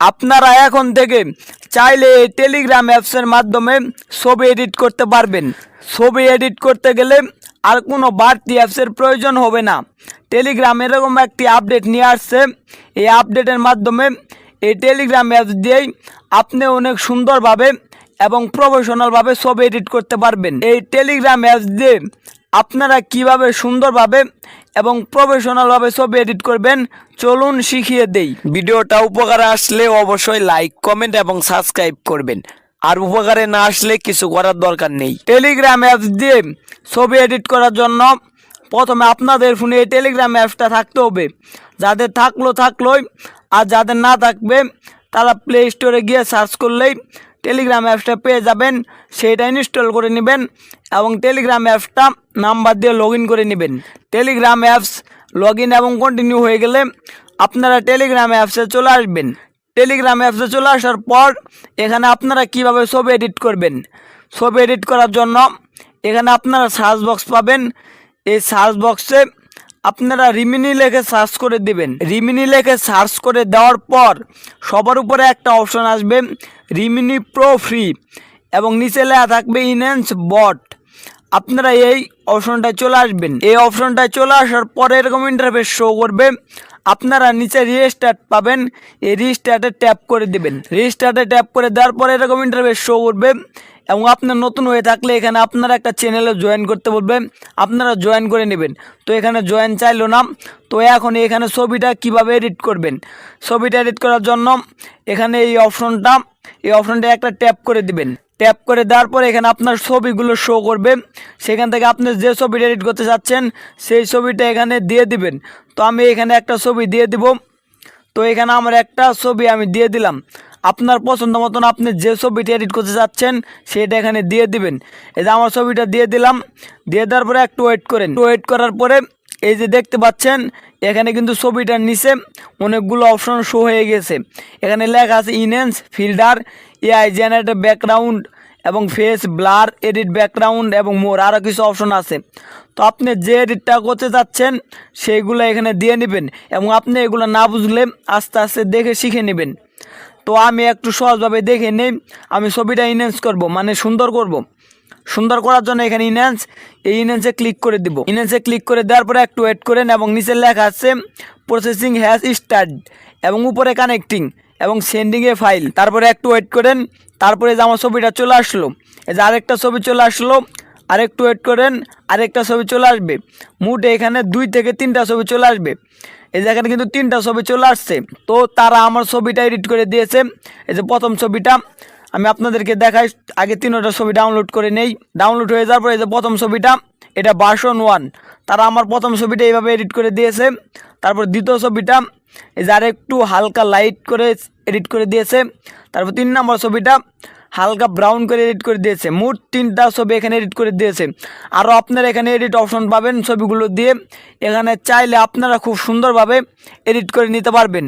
আপনারা এখন থেকে চাইলে এই টেলিগ্রাম অ্যাপসের মাধ্যমে ছবি এডিট করতে পারবেন। ছবি এডিট করতে গেলে আর কোনো বাড়তি অ্যাপসের প্রয়োজন হবে না। টেলিগ্রাম এরকম একটি আপডেট নিয়ে আসছে। এই আপডেটের মাধ্যমে এই টেলিগ্রাম অ্যাপস দিয়েই আপনি অনেক সুন্দরভাবে এবং প্রফেশনালভাবে ছবি এডিট করতে পারবেন। এই টেলিগ্রাম অ্যাপস দিয়ে আপনারা কীভাবে সুন্দরভাবে এবং প্রফেশনালভাবে ছবি এডিট করবেন, চলুন শিখিয়ে দেই। ভিডিওটা উপকারে আসলে অবশ্যই লাইক কমেন্ট এবং সাবস্ক্রাইব করবেন। আর উপকারে না আসলে কিছু করার দরকার নেই। টেলিগ্রাম অ্যাপস দিয়ে ছবি এডিট করার জন্য প্রথমে আপনাদের ফোনে এই টেলিগ্রাম অ্যাপসটা থাকতে হবে। যাদের থাকল থাকলোই, আর যাদের না থাকবে, তারা প্লে স্টোরে গিয়ে সার্চ করলেই টেলিগ্রাম অ্যাপসটা পেয়ে যাবেন সেইটা ইনস্টল করে নেবেন এবং টেলিগ্রাম অ্যাপসটা নাম্বার দিয়ে লগ করে নেবেন। টেলিগ্রাম অ্যাপস লগ এবং কন্টিনিউ হয়ে গেলে আপনারা টেলিগ্রাম অ্যাপসে চলে আসবেন। টেলিগ্রাম অ্যাপসে চলে আসার পর এখানে আপনারা কীভাবে ছবি এডিট করবেন? ছবি এডিট করার জন্য এখানে আপনারা সার্চ বক্স পাবেন। এই সার্চ বক্সে আপনারা রিমিনি লেখে সার্চ করে দিবেন। রিমিনি লেখে সার্চ করে দেওয়ার পর সবার উপরে একটা অপশন আসবে রিমিনি প্রো ফ্রি এবং নিচে লেখা থাকবে ইনহ্যান্স বট আপনারা এই অপশনটায় চলে আসবেন। এই অপশনটায় চলে আসার পরে এরকম ইন্টারফেস শো করবে। আপনারা নিচে রিস্টার্ট পাবেন, এই রিস্টার্টে ট্যাপ করে দিবেন। রিস্টার্টে ট্যাপ করে দেওয়ার পরে এরকম ইন্টারফেস শো করবে। এবং আপনার নতুন হয়ে থাকলে এখানে আপনারা একটা চ্যানেলে জয়েন করতে বলবে আপনারা জয়েন করে নেবেন। তো এখানে জয়েন চাইলো না, তো এখন এখানে ছবিটা কীভাবে এডিট করবেন? ছবিটা এডিট করার জন্য এখানে এই অপশনটা এই অপশনটা একটা ট্যাপ করে দিবেন। ট্যাপ করে দেওয়ার পরে এখানে আপনার ছবিগুলো শো করবে। সেখান থেকে আপনি যে ছবিটা এডিট করতে চাচ্ছেন, সেই ছবিটা এখানে দিয়ে দিবেন। তো আমি এখানে একটা ছবি দিয়ে দিব। তো এখানে আমার একটা ছবি আমি দিয়ে দিলাম। আপনার পছন্দ মতন আপনি যে ছবিটা এডিট করতে চাচ্ছেন সেটা এখানে দিয়ে দিবেন। এই যে আমার ছবিটা দিয়ে দিলাম, দিয়ে দেওয়ার পরে একটু ওয়েট করেন। একটু ওয়েট করার পরে এই যে দেখতে পাচ্ছেন, এখানে কিন্তু ছবিটার নিচে অনেকগুলো অপশন শো হয়ে গেছে। এখানে লেখা আছে enhance filter AI generator background এবং ফেস ব্লার এডিট ব্যাকগ্রাউন্ড এবং মোর আরও কিছু অপশন আছে। তো আপনি যে এডিটটা করতে চাচ্ছেন সেইগুলো এখানে দিয়ে নেবেন এবং আপনি এগুলো না বুঝলে আস্তে আস্তে দেখে শিখে নেবেন। তো আমি একটু সহজভাবে দেখে নেই, আমি ছবিটা ইনহেন্স করব মানে সুন্দর করব। সুন্দর করার জন্য এখানে ইনহ্যান্স এই ইনহ্যান্সে ক্লিক করে দিব ইনহ্যান্সে ক্লিক করে দেওয়ার পরে একটু ওয়েট করেন এবং নিচে লেখা আছে প্রসেসিং হ্যাজ স্টার্ট এবং উপরে কানেক্টিং এবং সেন্ডিংয়ে ফাইল তারপরে একটু ওয়েট করেন, তারপরে যে আমার ছবিটা চলে আসলো, এই যে আরেকটা ছবি চলে আসলো আরেকটু ওয়েট করেন, আরেকটা ছবি চলে আসবে। মুট এখানে দুই থেকে তিনটা ছবি চলে আসবে। এই যে এখানে কিন্তু তিনটা ছবি চলে আসছে। তো তারা আমার ছবিটা এডিট করে দিয়েছে। এই যে প্রথম ছবিটা, আমি আপনাদেরকে দেখাই, আগে তিনটা ছবি ডাউনলোড করে নেই। ডাউনলোড হয়ে যাওয়ার পরে এই যে প্রথম ছবিটা, এটা ভার্সন ওয়ান তারা আমার প্রথম ছবিটা এইভাবে এডিট করে দিয়েছে। তারপর দ্বিতীয় ছবিটা, এই যে আরেকটু হালকা লাইট করে এডিট করে দিয়েছে। তারপর তিন নম্বর ছবিটা হালকা ব্রাউন করে এডিট করে দিয়েছে। মোট তিনটা ছবি এখানে এডিট করে দিয়েছে। আরও আপনারা এখানে এডিট অপশন পাবেন ছবিগুলো দিয়ে। এখানে চাইলে আপনারা খুব সুন্দরভাবে এডিট করে নিতে পারবেন।